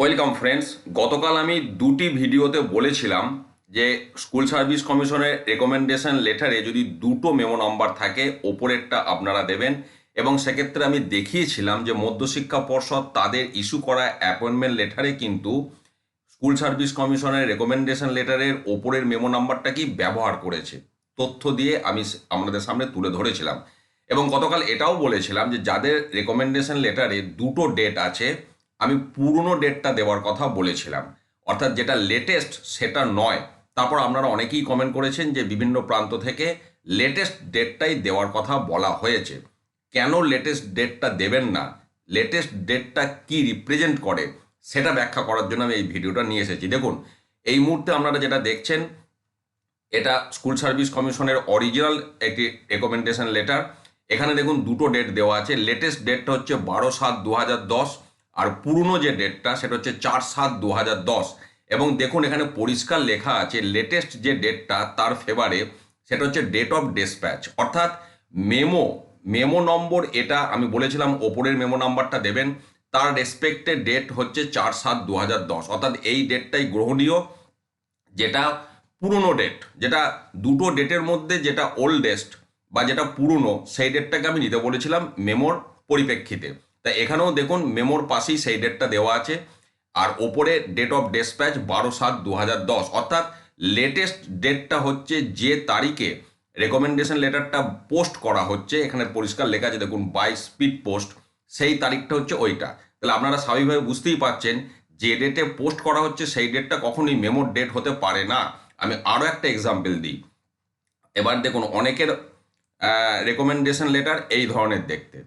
Welcome friends গতকাল আমি দুটি ভিডিওতে বলেছিলাম যে স্কুল সার্ভিস কমিশনের রেকমেন্ডেশন লেটারে যদি দুটো মেমো নাম্বার থাকে, ওপরেরটা আপনারা দেবেন। এবং সেক্ষেত্রে আমি দেখিয়েছিলাম যে মধ্যশিক্ষা পর্ষদ তাদের ইস্যু করা অ্যাপয়েন্টমেন্ট লেটারে কিন্তু স্কুল সার্ভিস কমিশনের রেকমেন্ডেশন লেটারের ওপরের মেমো নাম্বারটা কি ব্যবহার করেছে। তথ্য দিয়ে আমি আপনাদের সামনে তুলে ধরেছিলাম। এবং গতকাল এটাও বলেছিলাম যে যাদের রেকমেন্ডেশন লেটারে দুটো ডেট আছে আমি পুরনো ডেটটা দেওয়ার কথা বলেছিলাম। অর্থাৎ যেটা লেটেস্ট সেটা নয়। তারপর আপনারা অনেকেই কমেন্ট করেছেন যে বিভিন্ন প্রান্ত থেকে লেটেস্ট ডেটটাই দেওয়ার কথা বলা হয়েছে। কেন লেটেস্ট ডেটটা দেবেন না? লেটেস্ট ডেটটা কি রিপ্রেজেন্ট করে? সেটা ব্যাখ্যা করার জন্য আমি এই ভিডিওটা নিয়ে এসেছি। দেখুন, এই মুহূর্তে আপনারা যেটা দেখছেন, এটা স্কুল সার্ভিস কমিশনের অরিজিনাল একটি রেকমেন্ডেশন লেটার এখানে দেখুন, দুটো ডেট দেওয়া আছে। লেটেস্ট ডেটটা হচ্ছে বারো সাত দু হাজার দশ। আর পুরনো যে ডেটটা সেটা হচ্ছে চার সাত দু দশ। এবং দেখুন এখানে পরিষ্কার লেখা আছে লেটেস্ট যে ডেটটা তার ফেভারে সেটা হচ্ছে ডেট অফ ডেসপ্যাচ অর্থাৎ মেমো মেমো নম্বর এটা আমি বলেছিলাম, ওপরের মেমো নাম্বারটা দেবেন, তার রেসপেক্টে ডেট হচ্ছে চার সাত দু দশ। অর্থাৎ এই ডেটটাই গ্রহণীয়, যেটা পুরনো ডেট যেটা দুটো ডেটের মধ্যে যেটা ওল্ডেস্ট বা যেটা পুরনো, সেই ডেটটাকে আমি নিতে বলেছিলাম মেমোর পরিপ্রেক্ষিতে। তা এখানেও দেখুন মেমোর পাশেই সেই ডেটটা দেওয়া আছে। আর ওপরে ডেট অফ ডেসপ্যাচ বারো সাত দু অর্থাৎ লেটেস্ট ডেটটা হচ্ছে যে তারিখে রেকমেন্ডেশন লেটারটা পোস্ট করা হচ্ছে। এখানে পরিষ্কার লেখা আছে, দেখুন বাই স্পিড পোস্ট সেই তারিখটা হচ্ছে ওইটা। তাহলে আপনারা স্বাভাবিকভাবে বুঝতেই পারছেন যে ডেটে পোস্ট করা হচ্ছে, সেই ডেটটা কখনোই মেমোর ডেট হতে পারে না। আমি আরও একটা এক্সাম্পল দিই। এবার দেখুন, অনেকের রেকমেন্ডেশন লেটার এই ধরনের দেখতে।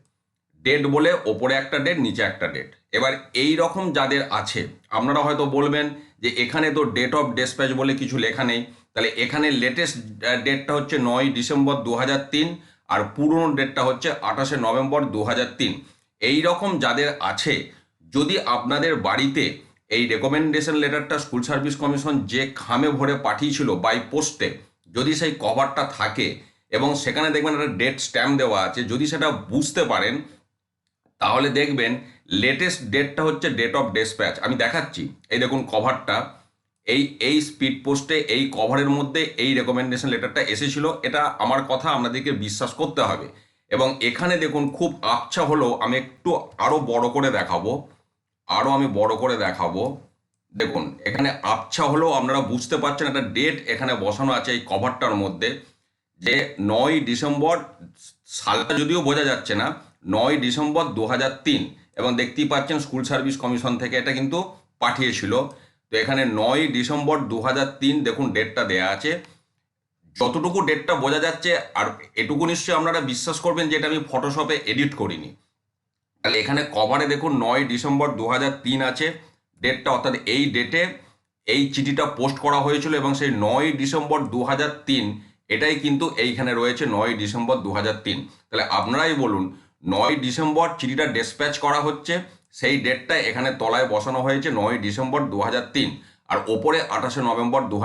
ডেট বলে ওপরে একটা ডেট নিচে একটা ডেট এবার এই রকম যাদের আছে, আপনারা হয়তো বলবেন যে এখানে তো ডেট অফ ডেসপ্যাচ বলে কিছু লেখা নেই। তাহলে এখানে লেটেস্ট ডেটটা হচ্ছে নয় ডিসেম্বর দু আর পুরনো ডেটটা হচ্ছে আঠাশে নভেম্বর দু এই রকম যাদের আছে, যদি আপনাদের বাড়িতে এই রেকমেন্ডেশন লেটারটা স্কুল সার্ভিস কমিশন যে খামে ভরে পাঠিয়েছিল বাই পোস্টে যদি সেই কভারটা থাকে এবং সেখানে দেখবেন একটা ডেট স্ট্যাম্প দেওয়া আছে, যদি সেটা বুঝতে পারেন তাহলে দেখবেন লেটেস্ট ডেটটা হচ্ছে ডেট অফ ডেসপ্যাচ আমি দেখাচ্ছি। এই দেখুন কভারটা এই এই স্পিড পোস্টে এই কভারের মধ্যে এই রেকমেন্ডেশন লেটারটা এসেছিল। এটা আমার কথা আপনাদেরকে বিশ্বাস করতে হবে। এবং এখানে দেখুন খুব আবছা হলেও আমি একটু আরও বড় করে দেখাবো। আরও আমি বড় করে দেখাবো। দেখুন, এখানে আবছা হলেও আপনারা বুঝতে পারছেন একটা ডেট এখানে বসানো আছে এই কভারটার মধ্যে। যে নয় ডিসেম্বর, সালটা যদিও বোঝা যাচ্ছে না নয় ডিসেম্বর দু এবং দেখতেই পাচ্ছেন স্কুল সার্ভিস কমিশন থেকে এটা কিন্তু পাঠিয়েছিল। তো এখানে নয় ডিসেম্বর দু দেখুন ডেটটা দেয়া আছে। যতটুকু ডেটটা বোঝা যাচ্ছে, আর এটুকু নিশ্চয়ই আপনারা বিশ্বাস করবেন যে এটা আমি ফটোশপে এডিট করিনি। তাহলে এখানে কভারে দেখুন নয় ডিসেম্বর দু আছে। ডেটটা অর্থাৎ এই ডেটে এই চিঠিটা পোস্ট করা হয়েছিল এবং সেই নয় ডিসেম্বর দু এটাই কিন্তু এইখানে রয়েছে নয় ডিসেম্বর দু তাহলে আপনারাই বলুন নয় ডিসেম্বর চিঠিটা ডেসপ্যাচ করা হচ্ছে। সেই ডেটটা এখানে তলায় বসানো হয়েছে নয় ডিসেম্বর দু আর ওপরে আঠাশে নভেম্বর দু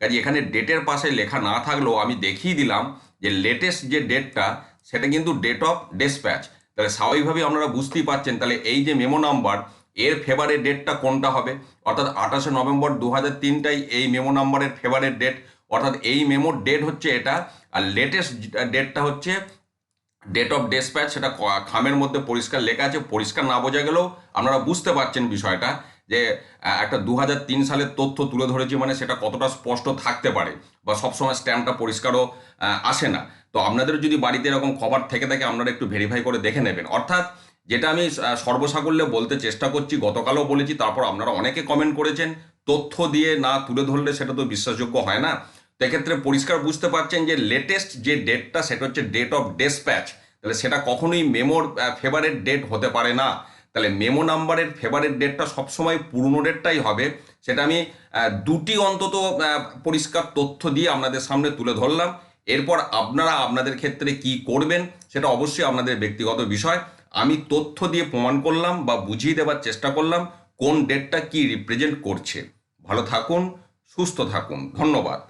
কাজে এখানে ডেটের পাশে লেখা না থাকলেও আমি দেখিয়ে দিলাম যে লেটেস্ট যে ডেটটা সেটা কিন্তু ডেট অফ ডেসপ্যাচ তাহলে স্বাভাবিকভাবেই আপনারা বুঝতেই পারছেন, তাহলে এই যে মেমো নাম্বার এর ফেভারের ডেটটা কোনটা হবে? অর্থাৎ আঠাশে নভেম্বর দু হাজার তিনটাই এই মেমো নাম্বারের ফেভারের ডেট অর্থাৎ এই মেমোর ডেট হচ্ছে এটা, আর লেটেস্ট ডেটটা হচ্ছে ডেট অফ ডেসপ্যাচ সেটা খামের মধ্যে পরিষ্কার লেখা আছে পরিষ্কার না বোঝা গেলেও আপনারা বুঝতে পারছেন বিষয়টা যে একটা দু সালের তথ্য তুলে ধরেছি মানে সেটা কতটা স্পষ্ট থাকতে পারে বা সবসময় স্ট্যাম্পটা পরিষ্কারও আসে না। তো আপনাদের যদি বাড়িতে এরকম খবর থেকে থাকে আপনারা একটু ভেরিফাই করে দেখে নেবেন। অর্থাৎ যেটা আমি আহ, সর্বসাকল্যে বলতে চেষ্টা করছি গতকালও বলেছি তারপর আপনারা অনেকে কমেন্ট করেছেন তথ্য দিয়ে না তুলে ধরলে সেটা তো বিশ্বাসযোগ্য হয় না। তো এক্ষেত্রে পরিষ্কার বুঝতে পারছেন যে লেটেস্ট যে ডেটটা সেটা হচ্ছে ডেট অফ ডেসপ্যাচ তাহলে সেটা কখনোই মেমোর ফেভারেট ডেট হতে পারে না। তাহলে মেমো নাম্বারের ফেভারেট ডেটটা সবসময় পুরনো ডেটটাই হবে। সেটা আমি দুটি অন্তত পরিষ্কার তথ্য দিয়ে আপনাদের সামনে তুলে ধরলাম। এরপর আপনারা আপনাদের ক্ষেত্রে কি করবেন, সেটা অবশ্যই আপনাদের ব্যক্তিগত বিষয়। আমি তথ্য দিয়ে প্রমাণ করলাম বা বুঝিয়ে দেওয়ার চেষ্টা করলাম কোন ডেটটা কি রিপ্রেজেন্ট করছে। ভালো থাকুন, সুস্থ থাকুন। ধন্যবাদ।